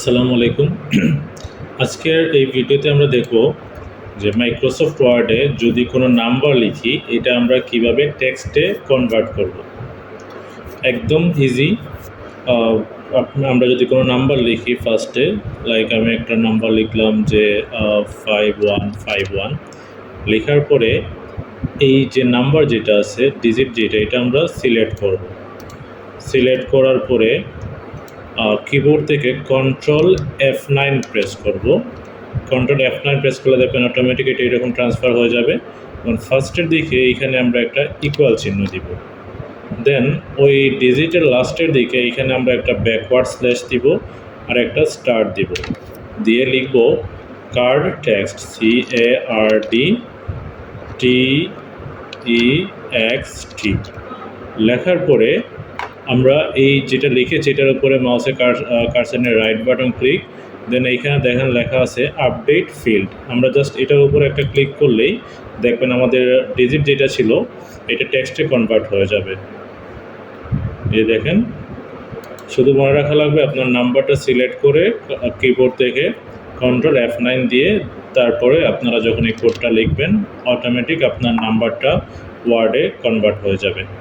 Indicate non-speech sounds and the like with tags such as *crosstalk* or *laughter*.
আসসালামু আলাইকুম। *clears throat* আজকের এই ভিডিওতে আমরা দেখব যে মাইক্রোসফট ওয়ার্ডে যদি কোনো নাম্বার লিখি, এটা আমরা কীভাবে টেক্সটে কনভার্ট করব। একদম ইজি আমরা যদি কোনো নাম্বার লিখি ফার্স্টে লাইক আমি একটা নাম্বার লিখলাম যে ফাইভ ওয়ান ফাইভ ওয়ান লেখার পরে এই যে নাম্বার যেটা আছে ডিজিট যেটা, এটা আমরা সিলেক্ট করব। সিলেক্ট করার পরে কিবোর্ড থেকে কন্ট্রোল এফ নাইন প্রেস করব। কন্ট্রোল এফ নাইন প্রেস করলে দেখবেন অটোমেটিক এটা এরকম ট্রান্সফার হয়ে যাবে। এবং ফার্স্টের দিকে এইখানে আমরা একটা ইকুয়াল চিহ্ন দিব। দেন ওই ডিজিটের লাস্টের দিকে এইখানে আমরা একটা ব্যাকওয়ার্ড স্ল্যাশ দিব আর একটা স্টার্ট দিব। দিয়ে লিখব card text C A R D T E X T লেখার পরে আমরা এই যেটা লিখেছি, এটার উপরে মাউসে কার্সেনের রাইট বাটন ক্লিক দেন এইখানে দেখেন লেখা আছে আপডেট ফিল্ড আমরা জাস্ট এটার উপরে একটা ক্লিক করলেই দেখবেন আমাদের ডিজিট যেটা ছিল, এটা টেক্সটে কনভার্ট হয়ে যাবে। এই দেখেন, শুধু মনে রাখা লাগবে আপনার নাম্বারটা সিলেক্ট করে কিবোর্ড থেকে কন্ট্রোল এফ নাইন দিয়ে তারপরে আপনারা যখন এই কোডটা লিখবেন অটোমেটিক আপনার নাম্বারটা ওয়ার্ডে কনভার্ট হয়ে যাবে।